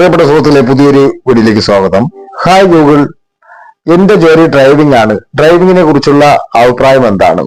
പ്രിയപ്പെട്ട സുഹൃത്തുക്കളെ പുതിയൊരു വീഡിയോയിലേക്ക് സ്വാഗതം. ഹായ് ഗൂഗിൾ എന്റെ ജോലി ഡ്രൈവിംഗ് ആണ്. ഡ്രൈവിംഗിനെ കുറിച്ചുള്ള അഭിപ്രായം എന്താണ്?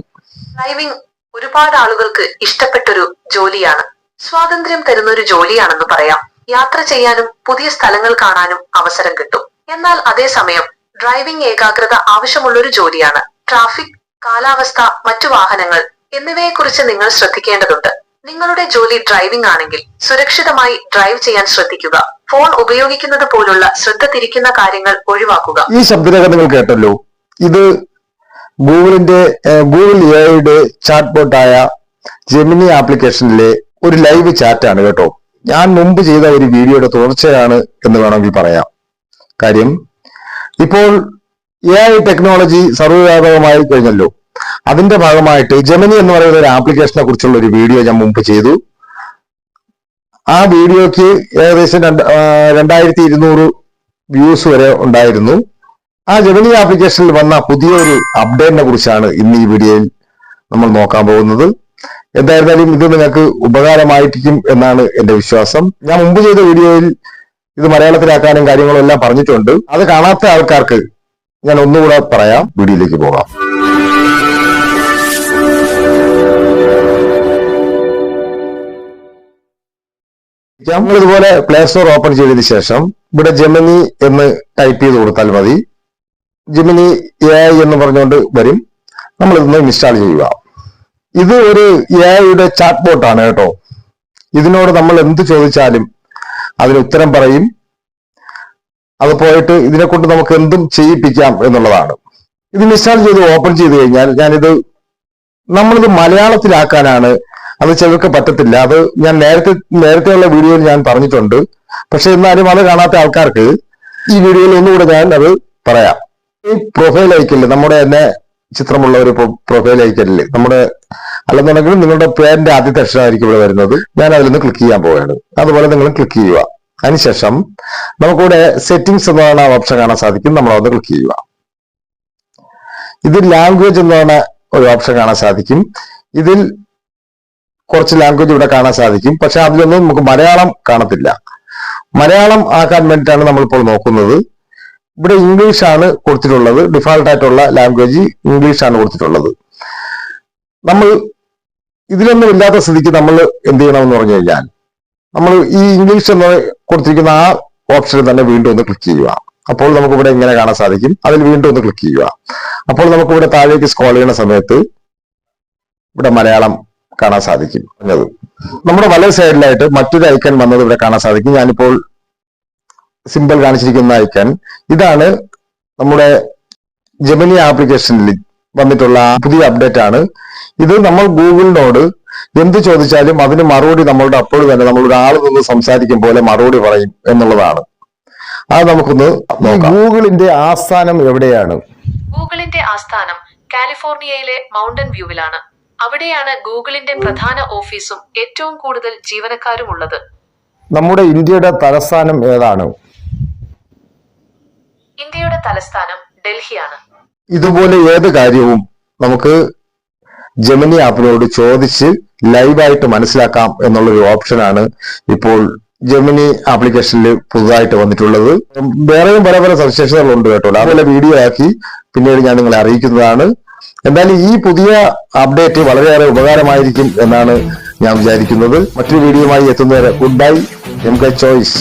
ഡ്രൈവിംഗ് ഒരുപാട് ആളുകൾക്ക് ഇഷ്ടപ്പെട്ടൊരു ജോലിയാണ്. സ്വാതന്ത്ര്യം തരുന്ന ഒരു ജോലിയാണെന്ന് പറയാം. യാത്ര ചെയ്യാനും പുതിയ സ്ഥലങ്ങൾ കാണാനും അവസരം കിട്ടും. എന്നാൽ അതേസമയം ഡ്രൈവിംഗ് ഏകാഗ്രത ആവശ്യമുള്ള ഒരു ജോലിയാണ്. ട്രാഫിക് കാലാവസ്ഥ മറ്റു വാഹനങ്ങൾ എന്നിവയെക്കുറിച്ച് നിങ്ങൾ ശ്രദ്ധിക്കേണ്ടതുണ്ട്. നിങ്ങളുടെ ജോലി ഡ്രൈവിംഗ് ആണെങ്കിൽ സുരക്ഷിതമായി ഡ്രൈവ് ചെയ്യാൻ ശ്രദ്ധിക്കുക. ഫോൺ ഉപയോഗിക്കുന്നത് പോലുള്ള ശ്രദ്ധ തിരിക്കുന്ന കാര്യങ്ങൾ ഒഴിവാക്കുക. ഈ ശബ്ദരേഖ നിങ്ങൾ കേട്ടല്ലോ. ഇത് ഗൂഗിളിന്റെ ഗൂഗിൾ എയുടെ ചാറ്റ് ബോട്ടായ ജെമിനി ആപ്ലിക്കേഷനിലെ ഒരു ലൈവ് ചാറ്റ് ആണ് കേട്ടോ. ഞാൻ മുമ്പ് ചെയ്ത ഒരു വീഡിയോയുടെ തുടർച്ചയാണ് എന്ന് വേണമെങ്കിൽ പറയാം. കാര്യം ഇപ്പോൾ എ ഐ ടെക്നോളജി സർവവ്യാപകമായി കഴിഞ്ഞല്ലോ. അതിന്റെ ഭാഗമായിട്ട് ജെമിനി എന്ന് പറയുന്ന ഒരു ആപ്ലിക്കേഷനെ കുറിച്ചുള്ള ഒരു വീഡിയോ ഞാൻ മുമ്പ് ചെയ്തു. ആ വീഡിയോക്ക് ഏകദേശം രണ്ട് രണ്ടായിരത്തി ഇരുന്നൂറ് വ്യൂസ് വരെ ഉണ്ടായിരുന്നു. ആ ജെമിനി ആപ്ലിക്കേഷനിൽ വന്ന പുതിയൊരു അപ്ഡേറ്റിനെ കുറിച്ചാണ് ഇന്ന് ഈ വീഡിയോയിൽ നമ്മൾ നോക്കാൻ പോകുന്നത്. എന്തായിരുന്നാലും ഇത് നിങ്ങൾക്ക് ഉപകാരമായിരിക്കും എന്നാണ് എന്റെ വിശ്വാസം. ഞാൻ മുമ്പ് ചെയ്ത വീഡിയോയിൽ ഇത് മലയാളത്തിലാക്കാനും കാര്യങ്ങളും എല്ലാം പറഞ്ഞിട്ടുണ്ട്. അത് കാണാത്ത ആൾക്കാർക്ക് ഞാൻ ഒന്നുകൂടെ പറയാം. വീഡിയോയിലേക്ക് പോകാം. നമ്മൾ ഇതുപോലെ പ്ലേ സ്റ്റോർ ഓപ്പൺ ചെയ്തതിന് ശേഷം ഇവിടെ ജെമിനി എന്ന് ടൈപ്പ് ചെയ്ത് കൊടുത്താൽ മതി. ജെമിനി എ എന്ന് പറഞ്ഞുകൊണ്ട് വരും. നമ്മൾ ഇതൊന്ന് ഇൻസ്റ്റാൾ ചെയ്യുക. ഇത് ഒരു എ ഐയുടെ ചാറ്റ് ബോട്ടാണ് കേട്ടോ. ഇതിനോട് നമ്മൾ എന്ത് ചോദിച്ചാലും അതിന് ഉത്തരം പറയും. അത് പോയിട്ട് ഇതിനെ കൊണ്ട് നമുക്ക് എന്തും ചെയ്യിപ്പിക്കാം എന്നുള്ളതാണ്. ഇത് ഇൻസ്റ്റാൾ ചെയ്ത് ഓപ്പൺ ചെയ്ത് കഴിഞ്ഞാൽ ഞാനിത് നമ്മളിത് മലയാളത്തിലാക്കാനാണ് അത് ചിലർക്ക് പറ്റത്തില്ല. അത് ഞാൻ നേരത്തെ നേരത്തെയുള്ള വീഡിയോയിൽ ഞാൻ പറഞ്ഞിട്ടുണ്ട്. പക്ഷെ എന്നാലും അത് കാണാത്ത ആൾക്കാർക്ക് ഈ വീഡിയോയിൽ ഒന്നുകൂടെ ഞാൻ അത് പറയാം. ഈ പ്രൊഫൈൽ അയക്കൽ നമ്മുടെ തന്നെ ചിത്രമുള്ള ഒരു പ്രൊഫൈൽ അയക്കൽ നമ്മുടെ അല്ലെന്നുണ്ടെങ്കിൽ നിങ്ങളുടെ പേരിന്റെ ആദ്യത്തെ അക്ഷരമായിരിക്കും ഇവിടെ വരുന്നത്. ഞാൻ അതിലൊന്ന് ക്ലിക്ക് ചെയ്യാൻ പോവുകയാണ്. അതുപോലെ നിങ്ങൾ ക്ലിക്ക് ചെയ്യുക. അതിനുശേഷം നമുക്കിവിടെ സെറ്റിംഗ്സ് എന്ന് പറയുന്ന ഓപ്ഷൻ കാണാൻ സാധിക്കും. നമ്മൾ അത് ക്ലിക്ക് ചെയ്യുക. ഇത് ലാംഗ്വേജ് എന്ന് പറയുന്ന ഒരു ഓപ്ഷൻ കാണാൻ സാധിക്കും. ഇതിൽ കുറച്ച് ലാംഗ്വേജ് ഇവിടെ കാണാൻ സാധിക്കും. പക്ഷെ അതിലൊന്നും നമുക്ക് മലയാളം കാണത്തില്ല. മലയാളം ആക്കാൻ വേണ്ടിയിട്ടാണ് നമ്മളിപ്പോൾ നോക്കുന്നത്. ഇവിടെ ഇംഗ്ലീഷ് ആണ് കൊടുത്തിട്ടുള്ളത്. ഡിഫാൾട്ട് ആയിട്ടുള്ള ലാംഗ്വേജ് ഇംഗ്ലീഷ് ആണ് കൊടുത്തിട്ടുള്ളത്. നമ്മൾ ഇതിലൊന്നും ഇല്ലാത്ത സ്ഥിതിക്ക് നമ്മൾ എന്ത് ചെയ്യണമെന്ന് പറഞ്ഞു കഴിഞ്ഞാൽ നമ്മൾ ഈ ഇംഗ്ലീഷ് എന്ന് കൊടുത്തിരിക്കുന്ന ആ ഓപ്ഷനിൽ തന്നെ വീണ്ടും ഒന്ന് ക്ലിക്ക് ചെയ്യുക. അപ്പോൾ നമുക്ക് ഇവിടെ ഇങ്ങനെ കാണാൻ സാധിക്കും. അതിൽ വീണ്ടും ഒന്ന് ക്ലിക്ക് ചെയ്യുക. അപ്പോൾ നമുക്ക് ഇവിടെ താഴേക്ക് സ്ക്രോൾ ചെയ്യുന്ന സമയത്ത് ഇവിടെ മലയാളം കാണാൻ സാധിക്കും എന്നത്. നമ്മുടെ വലത് സൈഡിലായിട്ട് മറ്റൊരു ഐക്കൺ വന്നത് ഇവിടെ കാണാൻ സാധിക്കും. ഞാനിപ്പോൾ സിമ്പിൾ കാണിച്ചിരിക്കുന്ന ഐക്കൺ. ഇതാണ് നമ്മുടെ ജമിനി ആപ്ലിക്കേഷനിൽ വന്നിട്ടുള്ള പുതിയ അപ്ഡേറ്റ് ആണ്. ഇത് നമ്മൾ ഗൂഗിളിനോട് എന്ത് ചോദിച്ചാലും അതിന് മറുപടി നമ്മളുടെ അപ്പോൾ തന്നെ നമ്മൾ ഒരാൾ നിന്ന് സംസാരിക്കും പോലെ മറുപടി പറയും എന്നുള്ളതാണ്. അത് നമുക്കൊന്ന് നോക്കാം. ഗൂഗിളിന്റെ ആസ്ഥാനം എവിടെയാണ്? ഗൂഗിളിന്റെ ആസ്ഥാനം കാലിഫോർണിയയിലെ മൗണ്ടൻ വ്യൂവിലാണ്. അവിടെയാണ് ഗൂഗിളിന്റെ പ്രധാന ഓഫീസും ഏറ്റവും കൂടുതൽ ജീവനക്കാരും ഉള്ളത് നമ്മുടെ ഇന്ത്യയുടെ തലസ്ഥാനം ഏതാണ്? ഇന്ത്യയുടെ തലസ്ഥാനം ഡൽഹിയാണ്. ഇതുപോലെ ഏത് കാര്യവും നമുക്ക് ജമിനി ആപ്പിനോട് ചോദിച്ച് ലൈവായിട്ട് മനസ്സിലാക്കാം എന്നുള്ളൊരു ഓപ്ഷനാണ് ഇപ്പോൾ ജെമിനി ആപ്ലിക്കേഷനിൽ പുതുതായിട്ട് വന്നിട്ടുള്ളത്. വേറെയും പല പല സവിശേഷതകളുണ്ട് കേട്ടോ. അതുപോലെ വീഡിയോ ആക്കി പിന്നീട് ഞാൻ നിങ്ങളെ അറിയിക്കുന്നതാണ്. എന്തായാലും ഈ പുതിയ അപ്ഡേറ്റ് വളരെയേറെ ഉപകാരമായിരിക്കും എന്നാണ് ഞാൻ വിചാരിക്കുന്നത്. മറ്റൊരു വീഡിയോയുമായി എത്തുന്നവരെ good bye M K choice